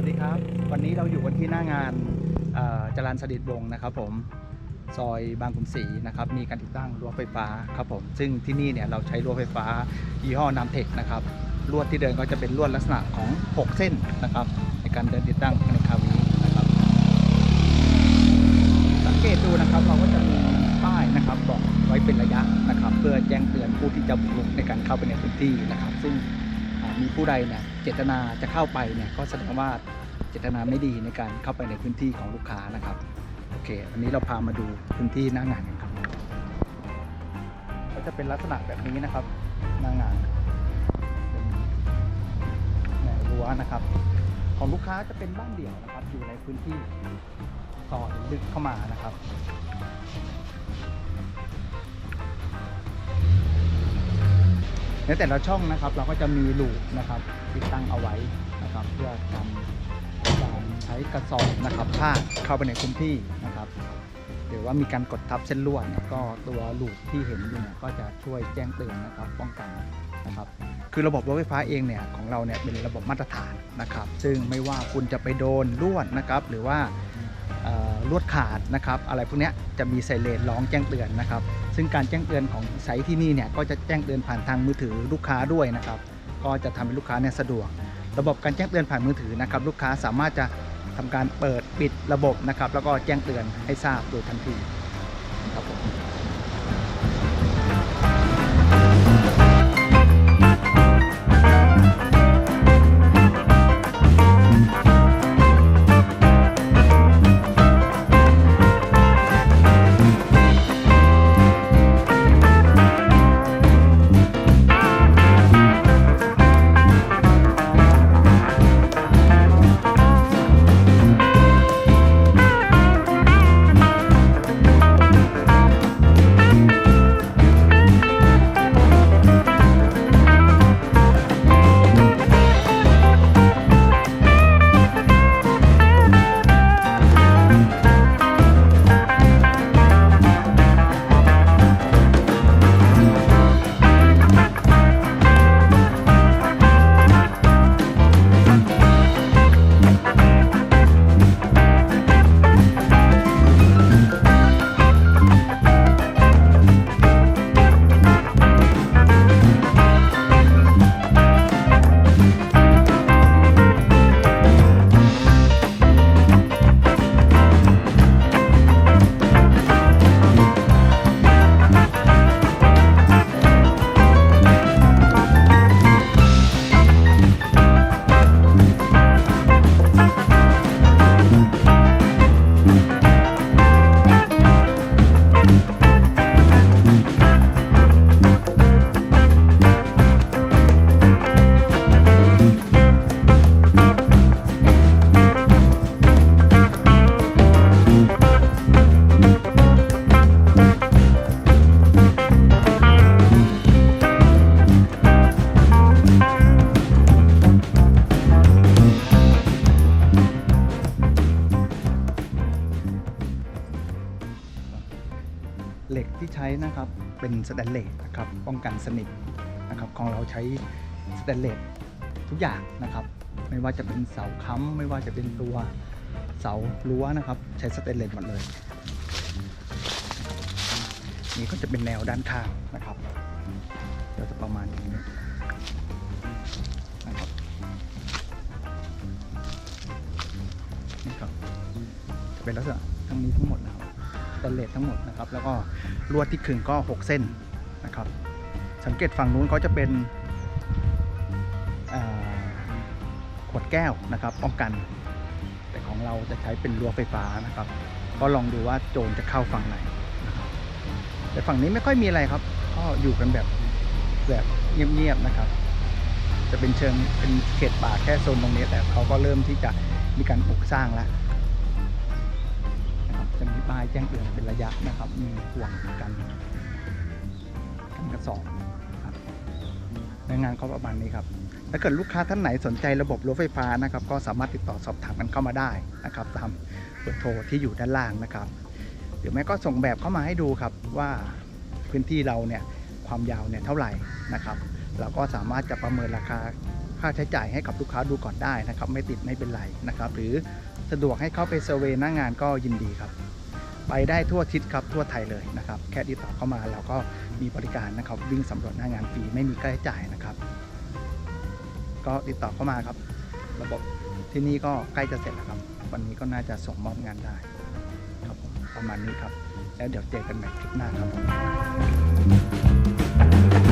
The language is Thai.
วัสดีครับ วันนี้เราอยู่กันที่หน้างานจรันสดิตวงนะครับผมซอยบางกรุงศรีนะครับมีการติดตั้งรั้วไฟฟ้าครับผมซึ่งที่นี่เนี่ยเราใช้รั้วไฟฟ้ายี่ห้อนามเทคนะครับลวดที่เดินก็จะเป็นลวดลักษณะของ 6 เส้นนะครับ ในการเดินติดตั้งในคราวนี้นะครับ สังเกตดูนะครับเราก็จะมีป้ายนะครับบอกไว้เป็นระยะนะครับ เพื่อแจ้งเตือนผู้ที่จะบุกรุกในการเข้าไปในพื้นที่นะครับ ซึ่ง มีผู้ใดเนี่ยเจตนาจะเข้าไปเนี่ยก็แสดงว่าเจตนาไม่ดีในการเข้าไปในพื้นที่ของลูกค้านะครับโอเควันนี้เราพามาดูพื้นที่หน้างานกันครับ ก็จะเป็นลักษณะแบบนี้นะครับหน้างานเป็นแนวรั้วนะครับ ของลูกค้าจะเป็นบ้านเดี่ยวนะครับ อยู่ในพื้นที่ซอลึกเข้ามานะครับ ในแต่ละช่องนะครับ เราก็จะมีลูปนะครับติดตั้งเอาไว้นะครับ เพื่อการการใช้กระสอบนะครับผ้าเข้าไปในพื้นที่นะครับหรือว่ามีการกดทับเส้นลวดเนี่ยก็ตัวลูปที่เห็นอยู่เนี่ยก็จะช่วยแจ้งเตือนนะครับป้องกันนะครับ คือระบบรถไฟฟ้าเองเนี่ยของเราเนี่ยเป็นระบบมาตรฐานนะครับ ซึ่งไม่ว่าคุณจะไปโดนลวดนะครับ หรือว่า ลวดขาดนะครับอะไรพวกนี้จะมีไซเรนร้องแจ้งเตือนนะครับ ซึ่งการแจ้งเตือนของไซต์ที่นี่เนี่ยก็จะแจ้งเตือนผ่านทางมือถือลูกค้าด้วยนะครับ ก็จะทำให้ลูกค้าเนี่ยสะดวก ระบบการแจ้งเตือนผ่านมือถือนะครับ ลูกค้าสามารถจะทำการเปิดปิดระบบนะครับ แล้วก็แจ้งเตือนให้ทราบโดยทันทีครับผม เป็นสแตนเลสนะครับป้องกันสนิมนะครับของเราใช้สแตนเลสทุกอย่างนะครับ ไม่ว่าจะเป็นเสาค้ำไม่ว่าจะเป็นตัวเสารั้วนะครับ ใช้สแตนเลสหมดเลย นี่ก็จะเป็นแนวด้านข้างนะครับก็จะประมาณนี้นะครับนี่ครับจะเป็นลักษณะทั้งนี้ทั้งหมดนะครับ สแตนเลสทั้งหมดนะครับแล้วก็ลวดที่ขึงก็ 6 เส้นนะครับ สังเกตฝั่งนู้นเขาจะเป็นขวดแก้วนะครับป้องกัน แต่ของเราจะใช้เป็นรั้วไฟฟ้านะครับ ก็ลองดูว่าโจรจะเข้าฝั่งไหนนะครับแต่ฝั่งนี้ไม่ค่อยมีอะไรครับ ก็อยู่กันแบบแบบเงียบๆนะครับ จะเป็นเชิงเป็นเขตป่าแค่โซนตรงนี้แต่เขาก็เริ่มที่จะมีการปลูกสร้างแล้ว ป้ายแจ้งเตือนเป็นระยะนะครับ มีห่วงกันกันกระสอบครับในงานก็ประมาณนี้ครับถ้าเกิดลูกค้าท่านไหนสนใจระบบรถไฟฟ้านะครับ ก็สามารถติดต่อสอบถามกันเข้ามาได้นะครับ ตามเบอร์โทรที่อยู่ด้านล่างนะครับหรือแม่ก็ส่งแบบเข้ามาให้ดูครับว่าพื้นที่เราเนี่ยความยาวเนี่ยเท่าไหร่นะครับ เราก็สามารถจะประเมินราคาค่าใช้จ่ายให้กับลูกค้าดูก่อนได้นะครับ ไม่ติดไม่เป็นไรนะครับ หรือสะดวกให้เข้าไปเซอร์เวยหน้างานก็ยินดีครับ ไปได้ทั่วทิศครับทั่วไทยเลยนะครับแค่ติดต่อเข้ามาเราก็มีบริการนะครับวิ่งสำรวจหน้างานฟรีไม่มีค่าใช้จ่ายนะครับ ก็ติดต่อเข้ามาครับ ระบบที่นี่ก็ใกล้จะเสร็จแล้วครับ วันนี้ก็น่าจะส่งมอบงานได้ครับประมาณนี้ครับ แล้วเดี๋ยวเจอกันใหม่คลิปหน้าครับผม